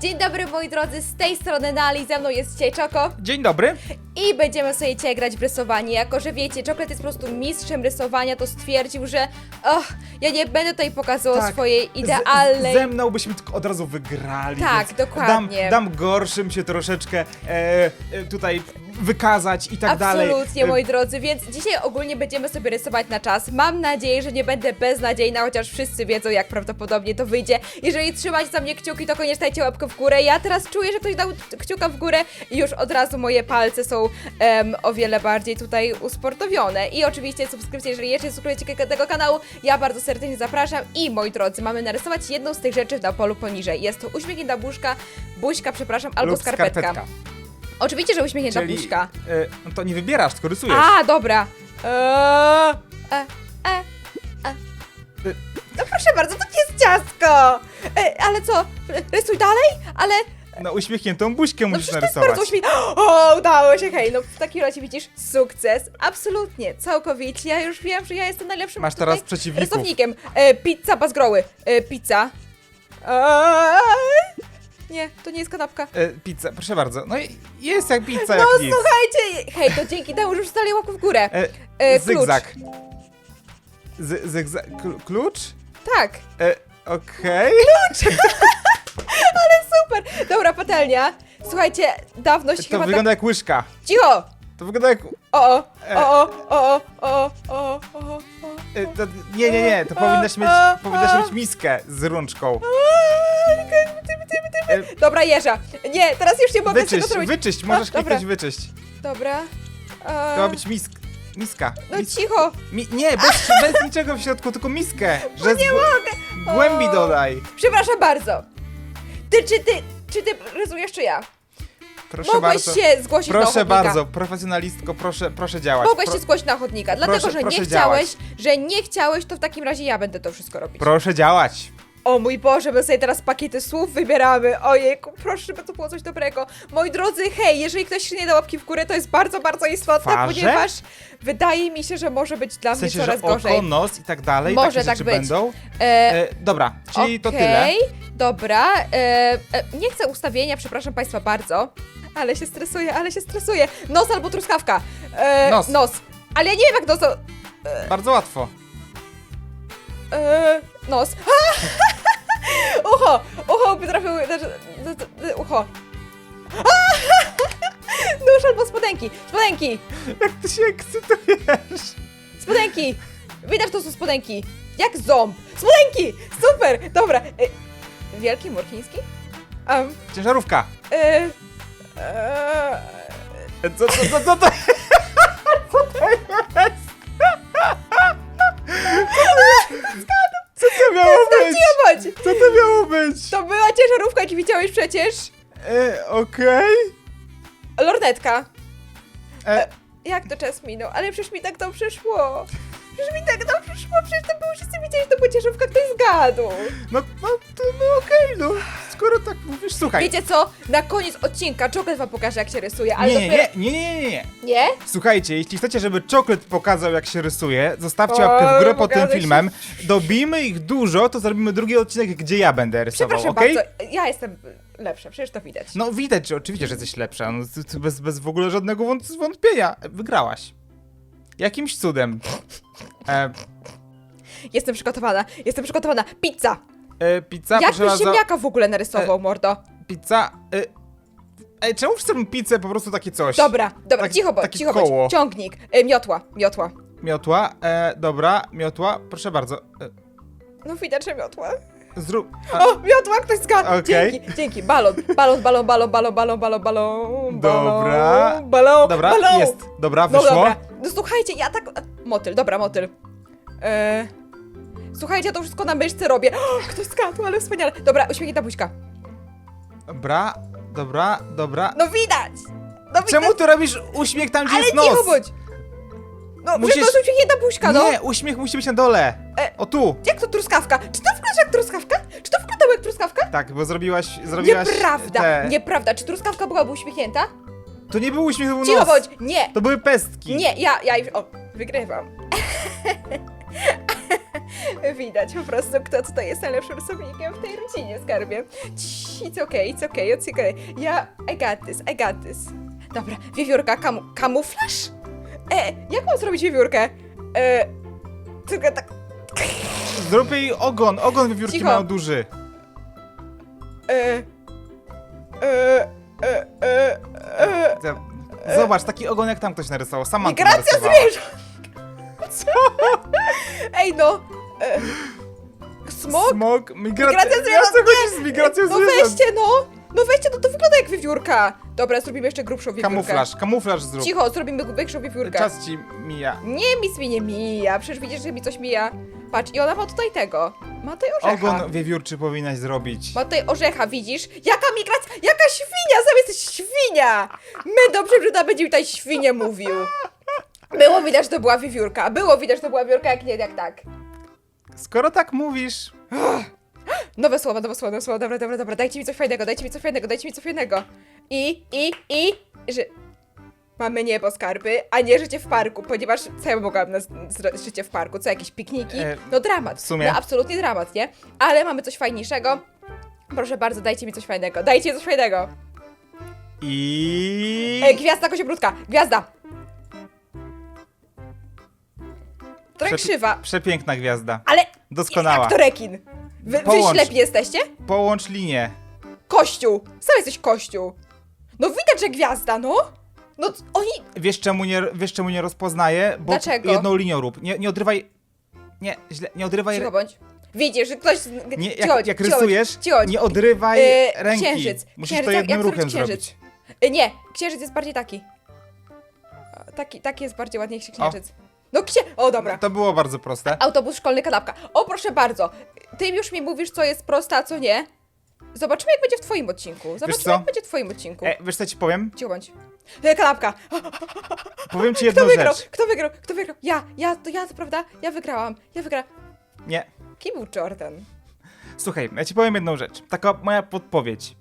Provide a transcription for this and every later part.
Dzień dobry moi drodzy, z tej strony Nali, ze mną jest dzisiaj Czoko Dzień dobry. I będziemy sobie dzisiaj grać w rysowanie. Jako, że wiecie, Czoklet jest po prostu mistrzem rysowania, to stwierdził, że och, ja nie będę tutaj pokazywał Tak. swojej Z, idealnej... ze mną byśmy tylko od razu wygrali. Tak, więc dokładnie. Dam, dam gorszym się troszeczkę e, e, tutaj wykazać i tak dalej. Absolutnie, E, moi drodzy, więc dzisiaj ogólnie będziemy sobie rysować na czas. Mam nadzieję, że nie będę beznadziejna, chociaż wszyscy wiedzą, jak prawdopodobnie to wyjdzie. Jeżeli trzymacie za mnie kciuki, to koniecznie dajcie łapkę w górę. Ja teraz czuję, że ktoś dał kciuka w górę i już od razu moje palce są em, o wiele bardziej tutaj usportowione. I oczywiście subskrypcja, jeżeli jeszcze nie subskrybujecie tego kanału, ja bardzo serdecznie zapraszam. I moi drodzy, mamy narysować jedną z tych rzeczy na polu poniżej. Jest to uśmiechnięta buźka, buźka, przepraszam, albo lub skarpetka. Oczywiście, że uśmiechnięta Czyli, buźka. e, no to nie wybierasz, tylko rysujesz. A, dobra. Eee, e, e, e. No proszę bardzo, to nie jest ciastko! E, ale co, rysuj dalej? Ale, No uśmiechniętą buźkę no musisz przecież to jest narysować. bardzo uśmiech... O, udało się, hej, no w takim razie widzisz, sukces, absolutnie, całkowicie, ja już wiem, że ja jestem najlepszym Masz tutaj teraz przeciwników. rysownikiem. E, pizza bazgroły, e, pizza. Eee, nie, to nie jest kanapka. E, pizza, proszę bardzo. No i jest jak pizza, No jak nic. słuchajcie, hej, to dzięki temu, że już stali łapkę w górę. E, E, klucz. zygzak. Z, zygzak. kl- Klucz? Tak. E, Okej. Super! Dobra, patelnia. Słuchajcie, dawno się To chyba wygląda jak łyżka. tak... Cicho! To wygląda jak... O, o, E. o, o, o, o, o, o, o. E, to, nie, nie, nie. To powinnaś mieć, powinnaś mieć miskę z rączką. E, Dobra, jeża. Nie, teraz już nie mogę tego Wyczyść, zrobić. wyczyść, możesz A, dobra. kliknąć wyczyść. Dobra. To E, ma być misk, miska. No Mis, cicho. mi, nie, bez, bez niczego w środku, tylko miskę. Że nie mogę. Głębi dodaj. Przepraszam bardzo. Ty, czy ty, czy ty rysujesz, czy ja? Proszę Mogłeś bardzo. się zgłosić na Proszę ochotnika. bardzo, profesjonalistko, proszę, proszę działać. Mogłeś Pro, się zgłosić na ochotnika, dlatego, proszę- że nie proszę chciałeś, że nie chciałeś, to w takim razie ja będę to wszystko robić. proszę działać. O mój Boże, my sobie teraz pakiety słów wybieramy. Ojejku, proszę, żeby to było coś dobrego. Moi drodzy, hej, jeżeli ktoś nie da łapki w górę, to jest bardzo, bardzo istotne, Twarze? ponieważ wydaje mi się, że może być dla W sensie, mnie coraz że gorzej. oko, nos i tak dalej, Może takie tak rzeczy być. będą. E, E, dobra, czyli to tyle. Okej, dobra. E, e, nie chcę ustawienia, przepraszam Państwa bardzo. Ale się stresuję, ale się stresuję. Nos albo truskawka. E, Nos. Nos. Ale ja nie wiem jak nos. Bardzo łatwo. E, nos. ucho! Ucho by trafił. Znaczy, ucho. Nóż albo spodenki. Spodenki! Jak ty się ekscytujesz. Spodenki! Widać, to są spodenki. Jak ząb. Spodenki! Super! Dobra. E, wielki, mur chiński? Um, Ciężarówka. e, e, E, Co, co, co, co to Co to jest? Miało być? Cicho bądź! Co to miało być? To była ciężarówka, jak widziałeś przecież. E, okej. Lornetka. E, Jak to czas minął? Ale przecież mi tak to przyszło. Przecież mi tak to przyszło. Przecież to było wszyscy widzieli, że to była ciężarówka, ktoś zgadł. no, no, to, no okej, no. Skoro tak mówisz, słuchaj. Wiecie co? Na koniec odcinka Czoklet wam pokaże, jak się rysuje, ale nie, nie, dopiero... nie, nie, nie, nie, nie. Nie? Słuchajcie, jeśli chcecie, żeby czoklet pokazał, jak się rysuje, zostawcie O, łapkę w górę pod tym się. filmem. Dobijmy ich dużo, to zrobimy drugi odcinek, gdzie ja będę rysował, Przepraszam okej? bardzo, ja jestem lepsza, przecież to widać. No widać, że oczywiście, że jesteś lepsza, no, ty- ty bez, bez w ogóle żadnego wąt- wątpienia. Wygrałaś. Jakimś cudem. E, Jestem przygotowana, jestem przygotowana. Pizza! E, pizza, jak proszę byś bardzo. ziemniaka w ogóle narysował, mordo? Pizza. E, Ej, czemu robią pizzę po prostu takie coś? Dobra, dobra, Tak- cicho bądź, takie cicho koło. bądź. Ciągnik, e, miotła, miotła. Miotła, e, dobra, miotła, proszę bardzo. E, No widać, że miotła. zrób. A, O, miotła, ktoś zgadł. Okej. Dzięki, dzięki. Balon, balon, balon, balon, balon, balon, balon, balon. Dobra. Balon, dobra, balon. jest. Dobra, No wyszło. dobra. No słuchajcie, ja tak... Motyl, dobra, motyl. Eee... Słuchajcie, ja to wszystko na myszce robię. O, ktoś ale wspaniale. Dobra, uśmiechnięta buźka. Dobra, dobra, dobra. No widać! No Czemu ty robisz uśmiech tam, gdzie ale jest nos? cicho bądź! No, Musisz- Musisz... to jest uśmiechnięta buźka, no. Nie, uśmiech musi być na dole. E. O tu. Jak to truskawka? Czy to wygląda jak truskawka? Czy to wyglądało jak truskawka? Tak, bo zrobiłaś, zrobiłaś Nieprawda, te... nieprawda. Czy truskawka byłaby uśmiechnięta? To nie był uśmiech, to był Cicho nos. bądź! Nie! To były pestki. Nie, ja, ja już... O, wygrywam. Widać po prostu, kto tutaj jest najlepszym rysownikiem w tej rodzinie, skarbie. Cii, It's okay, it's okay, it's okay. Ja, I got this, I got this. Dobra, wiewiórka, kamu kamuflaż? E, jak mam zrobić wiewiórkę? E, tylko tak, Zrób jej ogon, ogon wiewiórki Cicho. mają duży. e, e, e, e, e. Za- Zobacz, taki ogon jak tam ktoś narysował, sama Migracja zwierząt! Co? Ej no! E, smok? Smok, migracja, Migracja ja zwierząt, co chodzi z migracją No zwierząt? weźcie no! No weźcie, no to wygląda jak wiewiórka! Dobra, zrobimy jeszcze grubszą wiewiórkę. Kamuflaż, kamuflaż zrób. Cicho, zrobimy większą wiewiórkę. Czas ci mija. Nie, nic mi nie mija, przecież widzisz, że mi coś mija. Patrz, i ona ma tutaj tego. Ma tutaj orzecha. Ogon wiewiórczy powinnaś zrobić. Ma tutaj orzecha, widzisz? Jaka migracja? Jaka świnia? Sam jesteś świnia! My dobrze, że ta będzie mi tutaj świnie mówił. Było widać, że to była wiewiórka. Było widać, że to była wiewiórka, jak nie, jak tak. Skoro tak mówisz, Nowe słowa, nowe słowa, nowe słowa. Dobra, dobra, dobra. Dajcie mi coś fajnego, dajcie mi coś fajnego, dajcie mi coś fajnego. I, i, i, że... Mamy niebo skarby, a nie życie w parku, ponieważ co ja mogłam na życie w parku? Co, jakieś pikniki? E, No dramat. w sumie. No absolutnie dramat, nie? Ale mamy coś fajniejszego. Proszę bardzo, dajcie mi coś fajnego, dajcie mi coś fajnego. i... E, gwiazda koziobródka, gwiazda! Trochę Przepi- krzywa, Przepiękna gwiazda. ale Doskonała. jest jak to rekin. Wy, wy Połącz. ślepi jesteście? Połącz linię. Kościół! Sam jesteś kościół! No widać, że gwiazda, no! No c- oni... Wiesz czemu nie, wiesz czemu nie rozpoznaję? Bo Dlaczego? jedną linią rób. Nie, nie odrywaj... Nie, źle, nie odrywaj... Cicho bądź. Widzisz, że ktoś... z- Nie, cicho, jak, jak cicho, rysujesz, cicho. nie odrywaj E, ręki. księżyc. Musisz Księżyc, to jak- jednym jak ruchem zrobić księżyc? zrobić. E, Nie, księżyc jest bardziej taki. A, Taki, taki jest bardziej ładniejszy księżyc. No księ... O, dobra. To było bardzo proste. Autobus szkolny, kanapka. O, proszę bardzo. Ty już mi mówisz, co jest proste, a co nie. Zobaczymy, jak będzie w twoim odcinku. Zobaczymy, co? jak będzie w twoim odcinku. E, wiesz co ci powiem? Cicho bądź. E, kanapka. Powiem ci Kto jedną wygrał? rzecz. Kto wygrał? Kto wygrał? Ja, ja, to ja, to prawda? Ja wygrałam. Ja wygrałam. Nie. Kim był Jordan? Słuchaj, ja ci powiem jedną rzecz. Taka moja podpowiedź.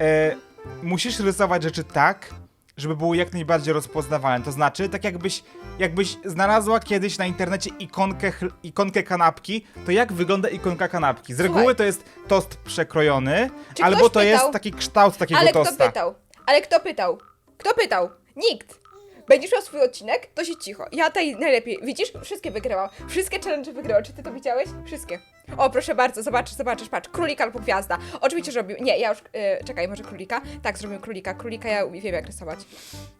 E, musisz rysować rzeczy tak, żeby były jak najbardziej rozpoznawalne. To znaczy, tak jakbyś, jakbyś znalazła kiedyś na internecie ikonkę, ikonkę kanapki, to jak wygląda ikonka kanapki? Z reguły Słuchaj. to jest tost przekrojony, Czy albo ktoś to jest pytał? taki kształt takiego Ale tosta. kto pytał? Ale kto pytał? Kto pytał? Nikt. Będziesz miał swój odcinek, to się cicho. Ja tutaj najlepiej. Widzisz? Wszystkie wygrałam. Wszystkie challenge wygrałam. Czy ty to widziałeś? Wszystkie. O, proszę bardzo, zobaczysz, zobaczysz, patrz. Królika albo gwiazda. Oczywiście że robił. Nie, ja już. E, czekaj, może królika? Tak, zrobiłem królika. Królika ja wiem jak rysować.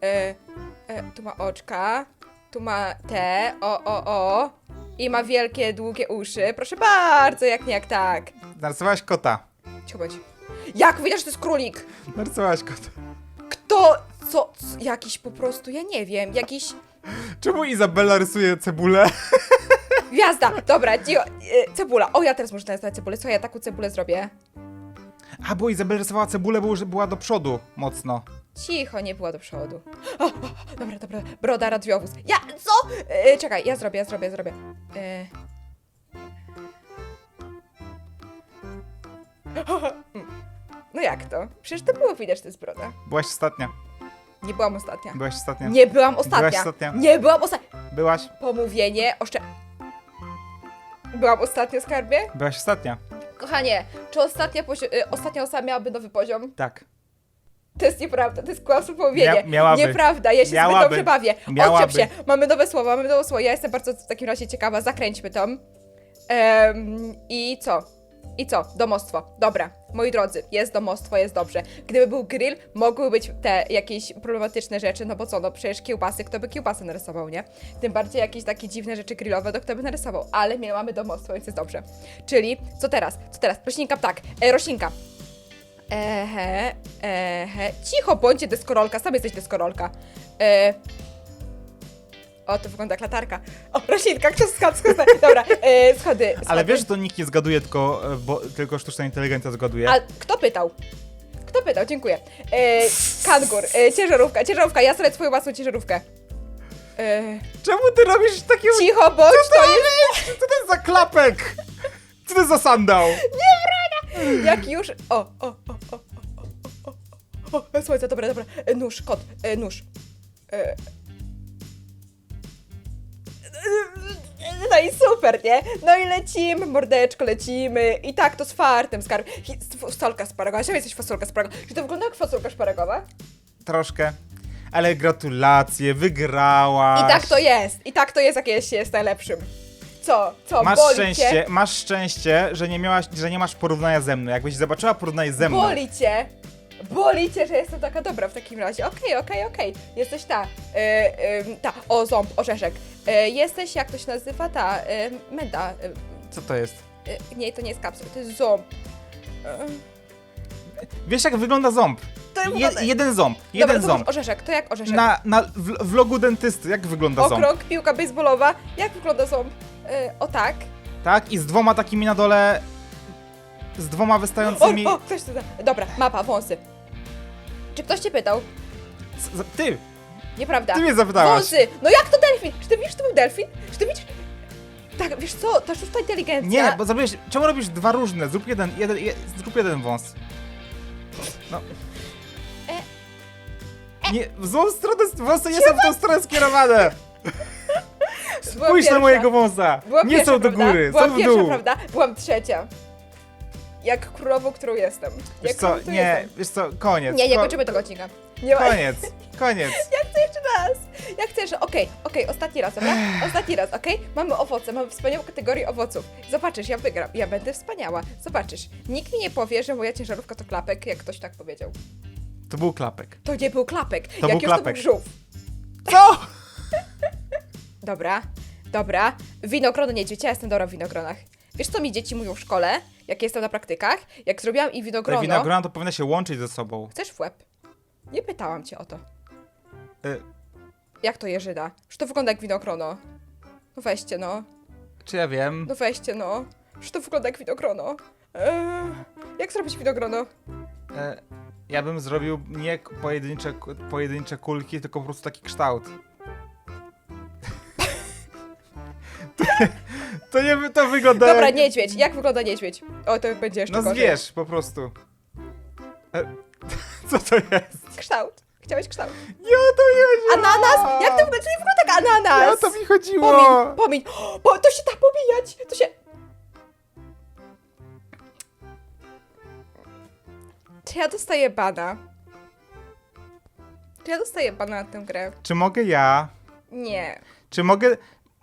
E, e, tu ma oczka. Tu ma te. O, o, o. I ma wielkie, długie uszy. Proszę bardzo, jak nie jak tak. Narysowałaś kota. Cicho bądź. Jak widać, że to jest królik? Narysowałaś kota. Kto? Co? co? Jakiś po prostu, ja nie wiem, jakiś... Czemu Izabela rysuje cebulę? Gwiazda! Dobra, cio, e, cebula. O, ja teraz muszę narysować cebulę. Co ja taką cebulę zrobię? A, bo Izabela rysowała cebulę, bo już była do przodu mocno. Cicho, nie była do przodu. O, o, dobra, dobra, broda, radiowóz. Ja, co? E, czekaj, ja zrobię, ja zrobię, ja zrobię. E... No jak to? Przecież to było widać, to jest broda. Byłaś ostatnia. Nie byłam ostatnia. Byłaś ostatnia. Nie byłam ostatnia. Byłaś ostatnia. Nie byłam ostatnia. Byłaś. Pomówienie, oszczę... Byłam ostatnia, skarbie? Byłaś ostatnia. Kochanie, czy ostatnia, pozi- y, ostatnia osoba miałaby nowy poziom? Tak. To jest nieprawda, to jest kłamstwo pomówienie. Mia- miałaby. Nieprawda, ja się zbyt Miałaby. dobrze bawię. Miałaby. Odczep się, mamy nowe słowa, mamy nowe słowa. Ja jestem bardzo w takim razie ciekawa, zakręćmy to. Em, I co? I co? Domostwo. Dobra, moi drodzy, jest domostwo, jest dobrze. Gdyby był grill, mogły być te jakieś problematyczne rzeczy, no bo co, no przecież kiełbasy, kto by kiełbasy narysował, nie? Tym bardziej jakieś takie dziwne rzeczy grillowe, to kto by narysował. Ale my mamy domostwo, więc jest dobrze. Czyli, co teraz? Co teraz? Roślinka ptak. E, roślinka. Ehe, ehe. Cicho bądźcie, deskorolka, sam jesteś deskorolka. E... O, to wygląda jak latarka. O, roślinka, kto skąd, skąd, dobra, e, schody, schody. Ale wiesz, że to nikt nie zgaduje, tylko, e, bo, tylko sztuczna inteligencja zgaduje. A kto pytał? Kto pytał? Dziękuję. E, kangur, e, ciężarówka, ciężarówka, ja sobie swoją własną ciężarówkę. E, Czemu ty robisz takie... cicho bądź, to jest... Co to jest za klapek? Co to jest za sandał? Jak już... O, o, o, o, o, o, o, o, o, słońce, dobra, dobra. E, nóż, kot, e, nóż. E, No i super, nie? No i lecimy, mordeczko, lecimy. I tak to z fartem, skarb. Fasolka szparagowa. Jesteś fasolka szparagowa? Czy to wygląda jak fasolka szparagowa? Troszkę. Ale gratulacje, wygrałaś. I tak to jest. I tak to jest, jak jest, jest najlepszym. Co? Co? Masz boli szczęście, cię? masz szczęście, że nie miałaś, że nie masz porównania ze mną. Jakbyś zobaczyła porównanie ze mną. Boli cię. Boli cię, że jestem taka dobra w takim razie. Okej, okej, okej. Jesteś ta. Y, ta. O, ząb, orzeszek. Y, jesteś, jak to się nazywa? Ta. Menda. Y, Co to jest? nie, to nie jest kapsuł, to jest ząb. Wiesz jak wygląda ząb? to Je, wygląda- jeden ząb, Dobra, jeden to ząb. mów Orzeszek, to jak orzeszek? Na, na w, vlogu dentysty, jak wygląda ząb? Okrąg, piłka baseballowa. Jak wygląda ząb? O tak. Tak? I z dwoma takimi na dole, z dwoma wystającymi... O, o, ktoś tu da. Dobra, mapa, wąsy. Czy ktoś cię pytał? Z- z- Ty, Nieprawda. ty mnie zapytałaś. Wąsy! No jak to delfin? Czy ty wiesz, to był delfin? Czy ty widzisz? Tak, wiesz co, ta sztuczna inteligencja... Nie, bo zrobiłeś, czemu robisz dwa różne? Zrób jeden, jeden, je, zrób jeden wąs. No. Nie, w złą stronę, wąsy nie są w tą stronę skierowane. Spójrz na pierwsza. mojego wąsa. Byłam Nie pierwsza, są do prawda? góry, Byłam są w pierwsza, dół. prawda? Byłam trzecia. Jak królową, którą jestem. Wiesz Jak co, królową, którą nie, jestem. wiesz co, koniec. Nie, nie ko- kończymy tego odcinka. Nie ma... Koniec, koniec. Ja chcę jeszcze raz. Ja chcę, że okej, okej, ostatni raz, dobra? Ostatni raz, okej? Mamy owoce, mamy wspaniałą kategorię owoców. Zobaczysz, ja wygram, ja będę wspaniała. Zobaczysz. Nikt mi nie powie, że moja ciężarówka to klapek, jak ktoś tak powiedział. To był klapek. To nie był klapek. To jak był już klapek. to był żółw. Co? Dobra, dobra. Winogron niedźwiedź, ja jestem dobra w winogronach. Wiesz, co mi dzieci mówią w szkole, jak jestem na praktykach? Jak zrobiłam im Te winogrono... winogrona to powinny się łączyć ze sobą. Chcesz w łeb? Nie pytałam cię o to. Y, Jak to Jerzyna? Że to wygląda jak winogrono. No weźcie, no. czy ja wiem? No weźcie, no. Że to wygląda jak winogrono. Eee, jak zrobić winogrono? E, ja bym zrobił nie pojedyncze, pojedyncze kulki, tylko po prostu taki kształt. to, nie to wygląda Dobra, jak... niedźwiedź. Jak wygląda niedźwiedź? O, to będzie jeszcze No gorzej. zwierz, po prostu. E, co to jest? Kształt. Chciałeś kształt. Nie o to chodziło! Ananas? Jak to wygląda? Nie wygląda jak ananas. Nie o to mi chodziło! Pomiń, pomiń. Po, to się da pomijać. To się... Czy ja dostaję bana? Czy ja dostaję bana na tę grę? Czy mogę ja? Nie. Czy mogę...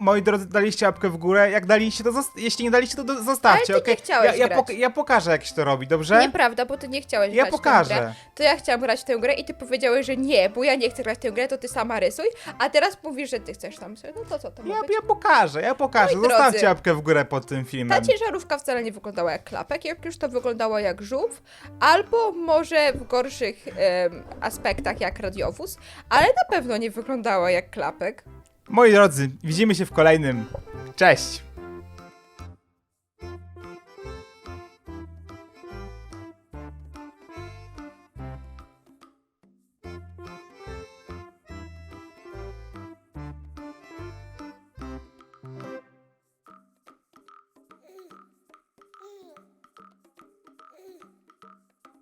Moi drodzy, daliście łapkę w górę. Jak daliście, to jeśli nie daliście, to zostawcie, Ale ty nie okej? chciałeś ja, ja, grać. ja pokażę, jak się to robi, dobrze? Nieprawda, bo ty nie chciałeś Ja grać w tę grę. pokażę. To ja chciałam grać w tę grę i ty powiedziałeś, że nie, bo ja nie chcę grać w tę grę, to ty sama rysuj, a teraz mówisz, że ty chcesz tam sobie. No to co to ma Ja, być? ja pokażę, ja pokażę. Moi Zostawcie drodzy, łapkę w górę pod tym Ta filmem. ciężarówka wcale nie wyglądała jak klapek, jak już to wyglądało jak żółw, albo może w gorszych em, aspektach jak radiowóz, ale na pewno nie wyglądała jak klapek. Moi drodzy, widzimy się w kolejnym. Cześć!